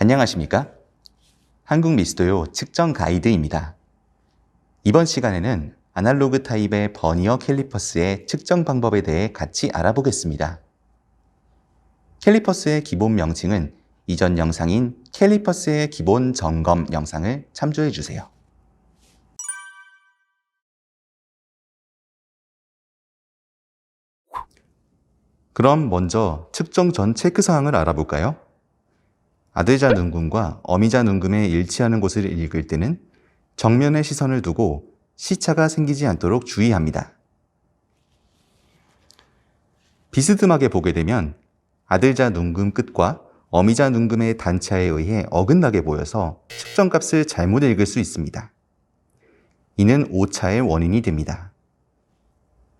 안녕하십니까? 한국 미스도요 측정 가이드입니다. 이번 시간에는 아날로그 타입의 버니어 캘리퍼스의 측정 방법에 대해 같이 알아보겠습니다. 캘리퍼스의 기본 명칭은 이전 영상인 캘리퍼스의 기본 점검 영상을 참조해 주세요. 그럼 먼저 측정 전 체크 사항을 알아볼까요? 아들자 눈금과 어미자 눈금에 일치하는 곳을 읽을 때는 정면에 시선을 두고 시차가 생기지 않도록 주의합니다. 비스듬하게 보게 되면 아들자 눈금 끝과 어미자 눈금의 단차에 의해 어긋나게 보여서 측정값을 잘못 읽을 수 있습니다. 이는 오차의 원인이 됩니다.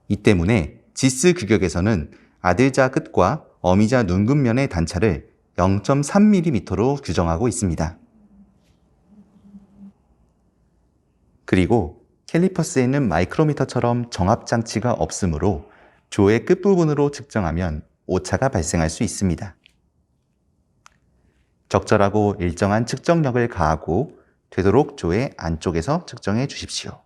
이 때문에 지스 규격에서는 아들자 끝과 어미자 눈금면의 단차를 0.3mm로 규정하고 있습니다. 그리고 캘리퍼스에는 마이크로미터처럼 정합장치가 없으므로 조의 끝부분으로 측정하면 오차가 발생할 수 있습니다. 적절하고 일정한 측정력을 가하고 되도록 조의 안쪽에서 측정해 주십시오.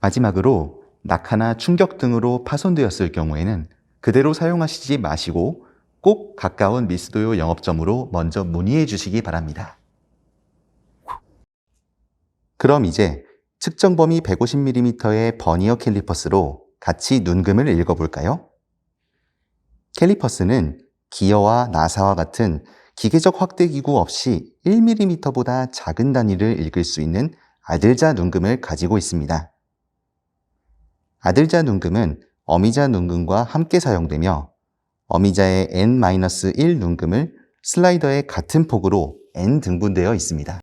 마지막으로 낙하나 충격 등으로 파손되었을 경우에는 그대로 사용하시지 마시고 꼭 가까운 미스도요 영업점으로 먼저 문의해 주시기 바랍니다. 그럼 이제 측정 범위 150mm의 버니어 캘리퍼스로 같이 눈금을 읽어볼까요? 캘리퍼스는 기어와 나사와 같은 기계적 확대 기구 없이 1mm보다 작은 단위를 읽을 수 있는 아들자 눈금을 가지고 있습니다. 아들자 눈금은 어미자 눈금과 함께 사용되며 어미자의 n-1 눈금을 슬라이더의 같은 폭으로 n 등분되어 있습니다.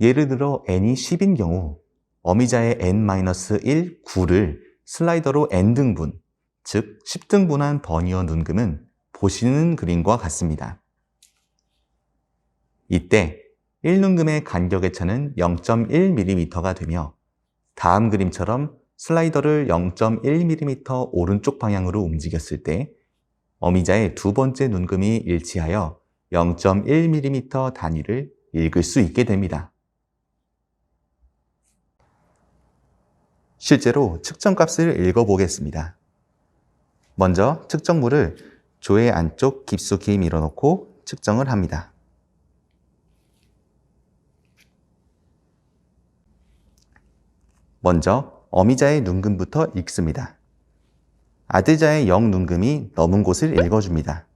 예를 들어 n이 10인 경우 어미자의 n-1 9를 슬라이더로 n등분, 즉 10등분한 버니어 눈금은 보시는 그림과 같습니다. 이때 1눈금의 간격의 차는 0.1mm가 되며 다음 그림처럼 슬라이더를 0.1mm 오른쪽 방향으로 움직였을 때 어미자의 두 번째 눈금이 일치하여 0.1mm 단위를 읽을 수 있게 됩니다. 실제로 측정값을 읽어보겠습니다. 먼저 측정물을 조의 안쪽 깊숙이 밀어넣고 측정을 합니다. 먼저 어미자의 눈금부터 읽습니다. 아들자의 0 눈금이 넘은 곳을 읽어줍니다.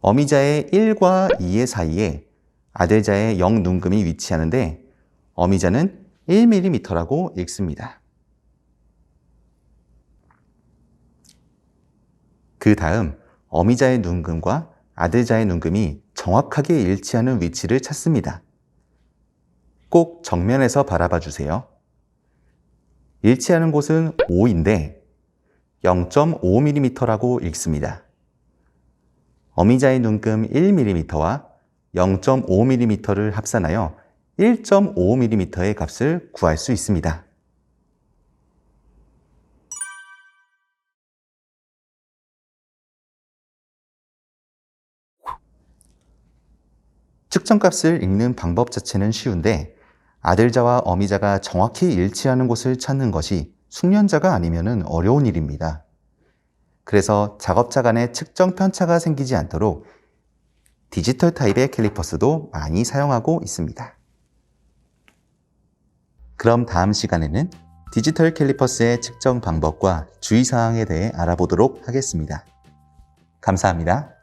어미자의 1과 2의 사이에 아들자의 0 눈금이 위치하는데 어미자는 1mm라고 읽습니다. 그 다음 어미자의 눈금과 아들자의 눈금이 정확하게 일치하는 위치를 찾습니다. 꼭 정면에서 바라봐 주세요. 일치하는 곳은 5인데 0.5mm라고 읽습니다. 어미자의 눈금 1mm와 0.5mm를 합산하여 1.5mm의 값을 구할 수 있습니다. 측정값을 읽는 방법 자체는 쉬운데 아들자와 어미자가 정확히 일치하는 곳을 찾는 것이 숙련자가 아니면 어려운 일입니다. 그래서 작업자 간의 측정 편차가 생기지 않도록 디지털 타입의 캘리퍼스도 많이 사용하고 있습니다. 그럼 다음 시간에는 디지털 캘리퍼스의 측정 방법과 주의사항에 대해 알아보도록 하겠습니다. 감사합니다.